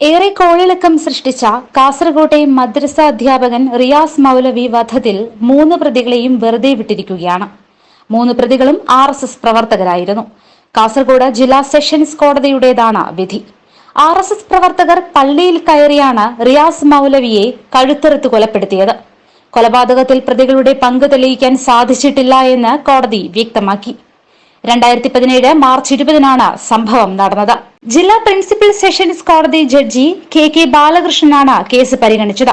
ഏറെ കോളിളക്കം സൃഷ്ടിച്ച കാസർകോട്ടെ മദ്രസ അധ്യാപകൻ റിയാസ് മൗലവി വധത്തിൽ മൂന്ന് പ്രതികളെയും വെറുതെ വിട്ടിരിക്കുകയാണ്. മൂന്ന് പ്രതികളും ആർ എസ് എസ് പ്രവർത്തകരായിരുന്നു. കാസർഗോഡ് ജില്ലാ സെഷൻസ് കോടതിയുടേതാണ് വിധി. ആർ എസ് എസ് പ്രവർത്തകർ പള്ളിയിൽ കയറിയാണ് റിയാസ് മൗലവിയെ കഴുത്തെറുത്ത് കൊലപ്പെടുത്തിയത്. കൊലപാതകത്തിൽ പ്രതികളുടെ പങ്ക് തെളിയിക്കാൻ സാധിച്ചിട്ടില്ല എന്ന് കോടതി വ്യക്തമാക്കി. രണ്ടായിരത്തി പതിനേഴ് മാർച്ച് ഇരുപതിനാണ് സംഭവം നടന്നത്. ജില്ലാ പ്രിൻസിപ്പൽ സെഷൻസ് കോടതി ജഡ്ജി കെ കെ ബാലകൃഷ്ണനാണ് കേസ് പരിഗണിച്ചത്.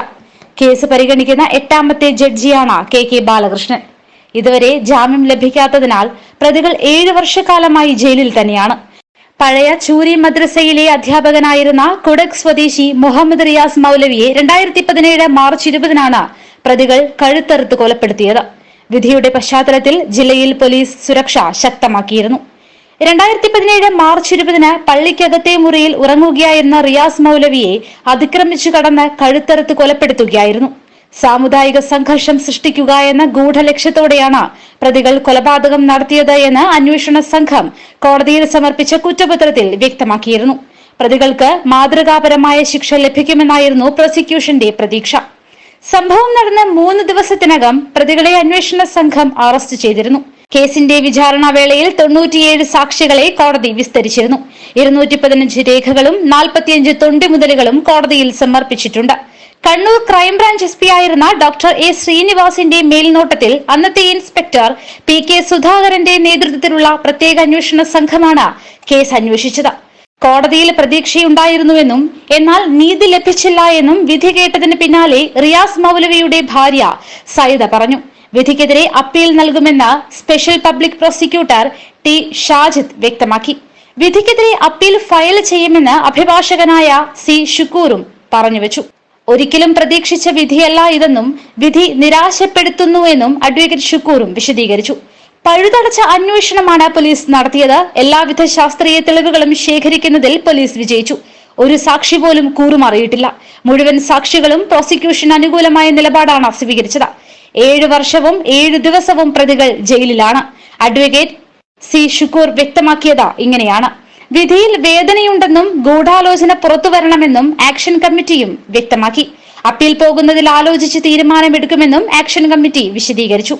കേസ് പരിഗണിക്കുന്ന എട്ടാമത്തെ ജഡ്ജിയാണ് കെ കെ ബാലകൃഷ്ണൻ. ഇതുവരെ ജാമ്യം ലഭിക്കാത്തതിനാൽ പ്രതികൾ ഏഴു വർഷക്കാലമായി ജയിലിൽ തന്നെയാണ്. പഴയ ചൂരി മദ്രസയിലെ അധ്യാപകനായിരുന്ന കുടക് സ്വദേശി മുഹമ്മദ് റിയാസ് മൗലവിയെ രണ്ടായിരത്തി പതിനേഴ് മാർച്ച് ഇരുപതിനാണ് പ്രതികൾ കഴുത്തറുത്ത് കൊലപ്പെടുത്തിയത്. വിധിയുടെ പശ്ചാത്തലത്തിൽ ജില്ലയിൽ പോലീസ് സുരക്ഷ ശക്തമാക്കിയിരുന്നു. രണ്ടായിരത്തി പതിനേഴ് മാർച്ച് ഇരുപതിന് പള്ളിക്കകത്തെ മുറിയിൽ ഉറങ്ങുകയായിരുന്ന റിയാസ് മൗലവിയെ അതിക്രമിച്ചു കടന്ന് കഴുത്തറുത്ത് കൊലപ്പെടുത്തുകയായിരുന്നു. സാമുദായിക സംഘർഷം സൃഷ്ടിക്കുക എന്ന ഗൂഢലക്ഷ്യത്തോടെയാണ് പ്രതികൾ കൊലപാതകം നടത്തിയത് എന്ന് അന്വേഷണ സംഘം കോടതിയിൽ സമർപ്പിച്ച കുറ്റപത്രത്തിൽ വ്യക്തമാക്കിയിരുന്നു. പ്രതികൾക്ക് മാതൃകാപരമായ ശിക്ഷ ലഭിക്കുമെന്നായിരുന്നു പ്രോസിക്യൂഷന്റെ പ്രതീക്ഷ. സംഭവം നടന്ന മൂന്ന് ദിവസത്തിനകം പ്രതികളെ അന്വേഷണ സംഘം അറസ്റ്റ് ചെയ്തിരുന്നു. കേസിന്റെ വിചാരണ വേളയിൽ തൊണ്ണൂറ്റിയേഴ് സാക്ഷികളെ കോടതി വിസ്തരിച്ചിരുന്നു. ഇരുന്നൂറ്റി പതിനഞ്ച് രേഖകളും നാൽപ്പത്തിയഞ്ച് തൊണ്ടിമുതലുകളും കോടതിയിൽ സമർപ്പിച്ചിട്ടുണ്ട്. Kannur crime branch S P ആയിരുന്ന ഡോക്ടർ എ ശ്രീനിവാസിന്റെ മേൽനോട്ടത്തിൽ അന്നത്തെ ഇൻസ്പെക്ടർ പി കെ സുധാകരന്റെ നേതൃത്വത്തിലുള്ള പ്രത്യേക അന്വേഷണ സംഘമാണ് കേസ് അന്വേഷിച്ചത്. കോടതിയിൽ പ്രതീക്ഷയുണ്ടായിരുന്നുവെന്നും എന്നാൽ നീതി ലഭിച്ചില്ല എന്നും വിധി കേട്ടതിന് പിന്നാലെ റിയാസ് മൗലവിയുടെ ഭാര്യ സൈദ പറഞ്ഞു. വിധിക്കെതിരെ അപ്പീൽ നൽകുമെന്ന് special public prosecutor T Shajid വ്യക്തമാക്കി. വിധിക്കെതിരെ അപ്പീൽ ഫയൽ ചെയ്യുമെന്ന് അഭിഭാഷകനായ സി ഷുക്കൂറും പറഞ്ഞുവെച്ചു. ഒരിക്കലും പ്രതീക്ഷിച്ച വിധിയല്ല ഇതെന്നും വിധി നിരാശപ്പെടുത്തുന്നുവെന്നും അഡ്വക്കേറ്റ് ഷുക്കൂറും വിശദീകരിച്ചു. പഴുതടച്ച അന്വേഷണമാണ് പോലീസ് നടത്തിയത്. എല്ലാവിധ ശാസ്ത്രീയ തെളിവുകളും ശേഖരിക്കുന്നതിൽ പോലീസ് വിജയിച്ചു. ഒരു സാക്ഷി പോലും കൂറുമറിയിട്ടില്ല മുഴുവൻ സാക്ഷികളും പ്രോസിക്യൂഷൻ അനുകൂലമായ നിലപാടാണ് സ്വീകരിച്ചത് ഏഴ് വർഷവും ഏഴു ദിവസവും പ്രതികൾ ജയിലിലാണ്. അഡ്വക്കേറ്റ് സി ഷുക്കൂർ വ്യക്തമാക്കിയത് ഇങ്ങനെയാണ്. വിധിയിൽ വേദനയുണ്ടെന്നും ഗൂഢാലോചന പുറത്തുവരണമെന്നും ആക്ഷൻ കമ്മിറ്റിയും വ്യക്തമാക്കി. അപ്പീൽ പോകുന്നതിൽ ആലോചിച്ച് തീരുമാനമെടുക്കുമെന്നും ആക്ഷൻ കമ്മിറ്റി വിശദീകരിച്ചു.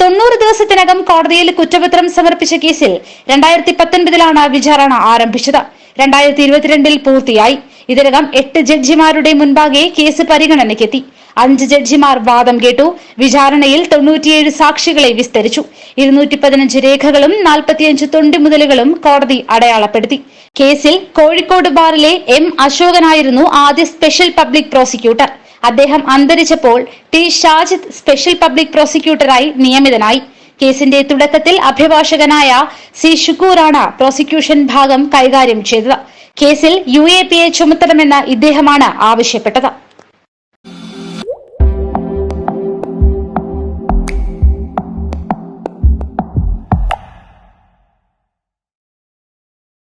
തൊണ്ണൂറ് ദിവസത്തിനകം കോടതിയിൽ കുറ്റപത്രം സമർപ്പിച്ച കേസിൽ രണ്ടായിരത്തി പത്തൊൻപതിലാണ് വിചാരണ ആരംഭിച്ചത്. രണ്ടായിരത്തി ഇരുപത്തിരണ്ടിൽ പൂർത്തിയായി. ഇതിനകം എട്ട് ജഡ്ജിമാരുടെ മുൻപാകെ കേസ് പരിഗണനയ്ക്കെത്തി. അഞ്ച് ജഡ്ജിമാർ വാദം കേട്ടു. വിചാരണയിൽ തൊണ്ണൂറ്റിയേഴ് സാക്ഷികളെ വിസ്തരിച്ചു. ഇരുന്നൂറ്റി പതിനഞ്ച് രേഖകളും നാൽപ്പത്തിയഞ്ച് തൊണ്ടിമുതലുകളും കോടതി അടയാളപ്പെടുത്തി. കേസിൽ കോഴിക്കോട് ബാറിലെ എം അശോകനായിരുന്നു ആദ്യ സ്പെഷ്യൽ പബ്ലിക് പ്രോസിക്യൂട്ടർ. അദ്ദേഹം അന്തരിച്ചപ്പോൾ ടി ഷാജിദ് സ്പെഷ്യൽ പബ്ലിക് പ്രോസിക്യൂട്ടറായി നിയമിതനായി. കേസിന്റെ തുടക്കത്തിൽ അഭിഭാഷകനായ സി ഷുക്കൂറാണ് പ്രോസിക്യൂഷൻ ഭാഗം കൈകാര്യം ചെയ്തത്. കേസിൽ യു എ പി എ ചുമത്തണമെന്ന് ഇദ്ദേഹമാണ് ആവശ്യപ്പെട്ടത്.